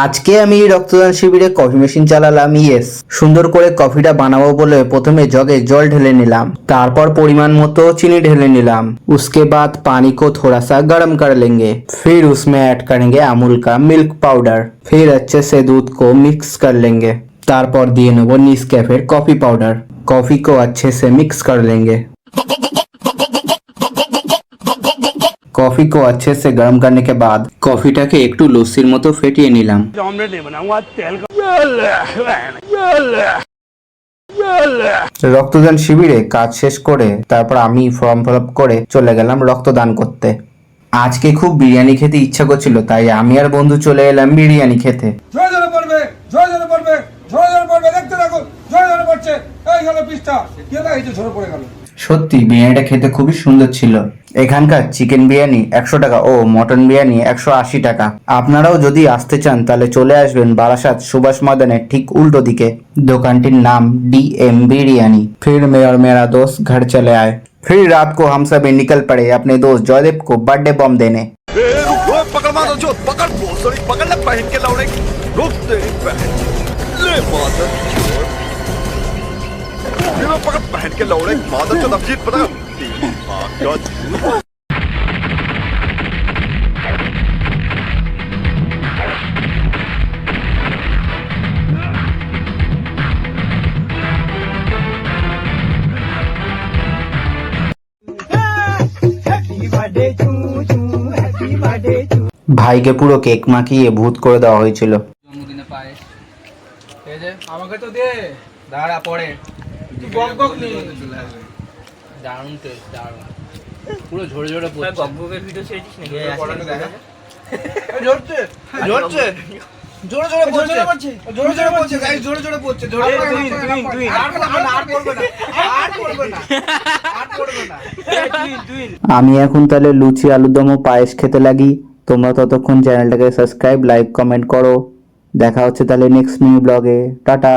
আজকে আমি রক্তদান শিবিরে কফি মেশিন চালালাম ইয়েস সুন্দর করে কফিটা বানাবো বলে প্রথমে জগে জল ঢেলে নিলাম তারপর পরিমাণ মতো চিনি ঢেলে নিলাম उसके बाद पानी को थोड़ा सा गर्म कर लेंगे फिर उसमें ऐड करेंगे अमूल का मिल्क पाउडर फिर अच्छे से दूध को मिक्स कर लेंगे তারপর দিয়ে নেবো নিসক্যাফের কফি পাউডার कॉफी को अच्छे से मिक्स कर लेंगे कॉफी को अच्छे से गर्म करने के बाद কফিটাকে একটু লস্যির মতো ফেটিয়ে নিলাম ऑमलेट नहीं बनाऊंगा तेल का রক্তদান শিবিরে কাজ শেষ করে তারপর আমি ফর্ম ফিল আপ করে চলে গেলাম রক্তদান করতে আজকে খুব বিরিয়ানি খেতে ইচ্ছা করছিল তাই আমি আর বন্ধু চলে এলাম বিরিয়ানি খেতে জোরে জোরে পড়বে জোরে জোরে পড়বে জোরে জোরে পড়বে দেখতে থাকো জোরে জোরে পড়ছে এই গেল পিসটা কি হলো এই যে ঝরে পড়ে গেল সত্যি বিরিয়ানিটা খেতে খুবই সুন্দর ছিল এখানকার চিকেন বিরিয়ানি একশো টাকা ও মটন বিরিয়ানি একশো আশি টাকা আপনারাও যদি আসতে চান তাহলে চলে আসবেন বারাসাত সুভাষ ময়দানের ঠিক উল্টো দিকে দোকানটির নাম ডি এম বিরিয়ানি फिर मैं और मेरा दोस्त घर चले आए फिर रात को हम सभी निकल पड़े अपने दोस्त जयदेव को बर्थडे बम देने ए, रुक रुक पकड़ मारो जो पकड़ भोसड़ी पकड़ ले पहन के लौड़े रुक तेरी बहन ले मादर चोद ये लो पकड़ पहन के लौड़े मादर चोद अब जीत पता Gott. ভাইকে পুরো কেক মাখিয়ে ভূত করে দেওয়া হয়েছিল। আমাকে তো দে। দাঁড়া পরে। তুই নিয়ে চলে আসবে। দারুণ টেস্ট দারুণ। পুরো ঝরে ঝরে পড়ছে। ভিডিও ছেড়েছিস নাকি? ঝরছে ঝরছে। জোরে জোরে পড়ছে। জোরে জোরে পড়ছে গাইস জোরে জোরে পড়ছে জোরে তুই, তুই, তুই। আর পড়বে না আর পড়বে না আর পড়বে না। আর পড়বে না। আমি এখন তাহলে লুচি আলুদম ও পায়েস খেতে লাগি। তোমরা ততক্ষণ চ্যানেলটাকে সাবস্ক্রাইব লাইক কমেন্ট করো। দেখা হচ্ছে তাহলে নেক্সট নিউ ব্লগে টাটা।